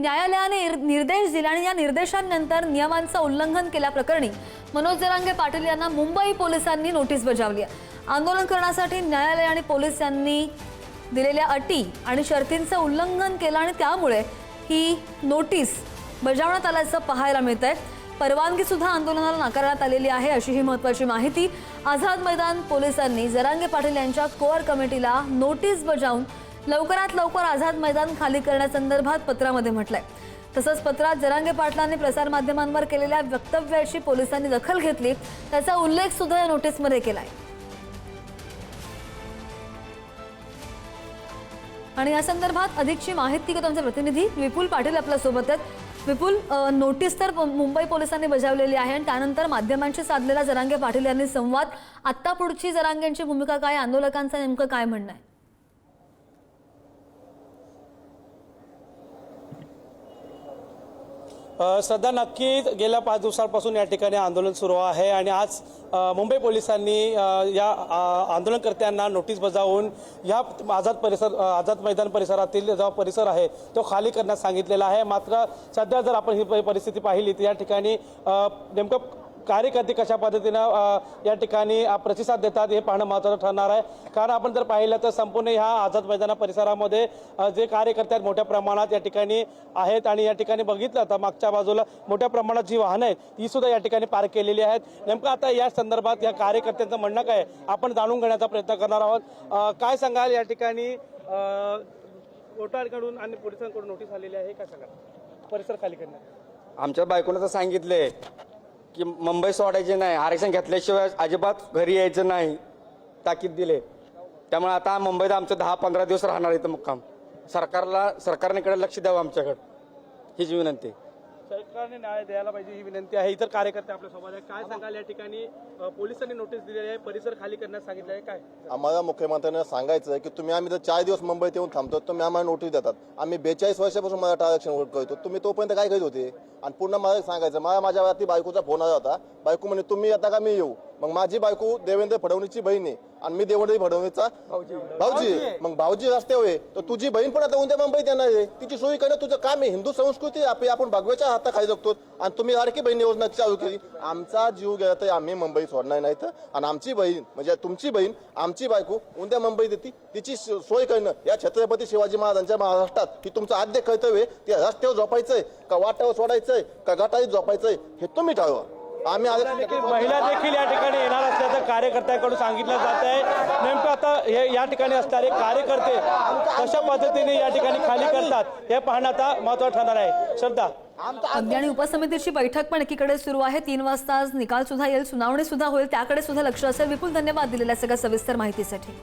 न्यायालयाने निर्देश दिले आणि या निर्देशांनंतर नियमांचं उल्लंघन केल्याप्रकरणी मनोज जरांगे पाटील यांना मुंबई पोलिसांनी नोटीस बजावली आहे. आंदोलन करण्यासाठी न्यायालय आणि पोलीस यांनी दिलेल्या अटी आणि शर्तींचं उल्लंघन केलं आणि त्यामुळे ही नोटीस बजावण्यात आल्याचं पाहायला मिळत आहे. परवानगी सुद्धा आंदोलनाला नाकारण्यात आलेली आहे अशी ही महत्वाची माहिती आझाद मैदान पोलिसांनी जरांगे पाटील यांच्या कोअर कमिटीला नोटीस बजावून लवकरात लवकर आझाद मैदान खाली करण्यासंदर्भात पत्रामध्ये म्हटलंय. तसंच पत्रात जरांगे पाटलांनी प्रसारमाध्यमांवर केलेल्या वक्तव्याची पोलिसांनी दखल घेतली. त्याचा उल्लेख सुद्धा या नोटीसमध्ये केलाय. आणि या संदर्भात अधिकची माहिती घेतो आमचे प्रतिनिधी विपुल पाटील आपल्यासोबत आहेत. विपुल नोटीस तर मुंबई पोलिसांनी बजावलेली आहे आणि त्यानंतर माध्यमांशी साधलेला जरांगे पाटील यांनी संवाद. आत्ता पुढची जरांगेंची भूमिका काय आंदोलकांचं नेमकं काय म्हणणं आहे? सध्या नक्की गेल्या पाच दिवसांपासून या ठिकाणी आंदोलन सुरू आहे आणि आज मुंबई पोलिसांनी या आंदोलनकर्त्यांना नोटीस बजावून या आझाद परिसर आझाद मैदान परिसरातील जो परिसर आहे तो खाली करण्यास सांगितलेला आहे. मात्र सध्या जर आपण ही परिस्थिती पाहिली तर या ठिकाणी नेमकं कार्यकर्ते कशा पद्धतीनं या ठिकाणी प्रतिसाद देतात हे पाहणं महत्त्वाचं ठरणार आहे. कारण आपण जर पाहिलं तर संपूर्ण ह्या आझाद मैदाना परिसरामध्ये जे कार्यकर्ते आहेत मोठ्या प्रमाणात या ठिकाणी आहेत आणि या ठिकाणी बघितलं तर मागच्या बाजूला मोठ्या प्रमाणात जी वाहनं आहेत ती सुद्धा या ठिकाणी पार्क केलेली आहेत. नेमकं आता या संदर्भात या कार्यकर्त्यांचं म्हणणं काय आपण जाणून घेण्याचा प्रयत्न करणार आहोत. काय सांगाल या ठिकाणी? अ, कोर्टाकडून आणि पोलिसांकडून नोटीस आलेली आहे. काय सांगाल? परिसर खाली करण्यात. आमच्या बायकोनं तर सांगितले की मुंबई सोडायचे नाही आरक्षण घेतल्याशिवाय अजिबात घरी यायचं नाही ताकीद दिले. त्यामुळे आता मुंबईत आमचं दहा पंधरा दिवस राहणार इथं मुक्काम. सरकारला सरकारनेकडे लक्ष द्यावं आमच्याकडं. हीच विनंती. सरकारने न्याय द्यायला पाहिजे ही विनंती आहे. इतर कार्यकर्ते आपल्यासोबत आहे काय सांगाल या ठिकाणी? पोलिसांनी नोटीस दिलेली आहे. परिसर खाली करण्यास सांगितलं आहे. काय? आम्हाला मुख्यमंत्र्यांना सांगायचं आहे की तुम्ही आम्ही जर चार दिवस मुंबईत येऊन थांबतो तुम्ही आम्हाला नोटीस देतात. आम्ही बेचाळीस वर्षापासून मराठा आरक्षण करतो. तुम्ही तोपर्यंत काय करीत होते? आणि पुन्हा मला सांगायचं मला माझ्या वरती बायकोचा फोन आला होता. बायको म्हणे तुम्ही आता का मी येऊ? मग माझी बायको देवेंद्र फडणवीसची बहीण आहे आणि मी देवेंद्र फडणवीसचा भाऊजी. मग भाऊजी रस्त्यावर आहे तर तुझी बहीण पण आता उद्या मुंबईत येणार आहे. तिची सोयी करणं तुझं काम आहे. हिंदू संस्कृती आपली आपण भगव्याच्या हाताखाली जगतो आणि तुम्ही लाडकी बहीण योजना चालू केली. आमचा जीव गेला तर आम्ही मुंबई सोडणार नाही तर आणि आमची बहीण म्हणजे तुमची बहीण आमची बायको उद्या मुंबईत येते. तिची सोय करणं. या छत्रपती शिवाजी महाराजांच्या महाराष्ट्रात ही तुमचं आद्य कर्तव्य ते रस्त्यावर झोपायचंय. का वाटावर सोडायचंय. का गटारीत झोपायचंय. हे तुम्ही ठरवा आम्ही महिला देखील या ठिकाणी येणार असल्याचं कार्यकर्त्यांकडून सांगितलं जात आहे. नेमकं आता हे या ठिकाणी असणारे कार्यकर्ते कशा पद्धतीने या ठिकाणी खाली करतात हे पाहणं आता महत्वाचं ठरणार आहे. श्रद्धा. अगदी आणि उपसमितीची बैठक पण एकीकडे सुरू आहे. तीन वाजता आज निकाल सुद्धा येईल सुनावणी सुद्धा होईल. त्याकडे सुद्धा लक्ष असेल. विपुल धन्यवाद दिलेल्या सगळ्या सविस्तर माहितीसाठी.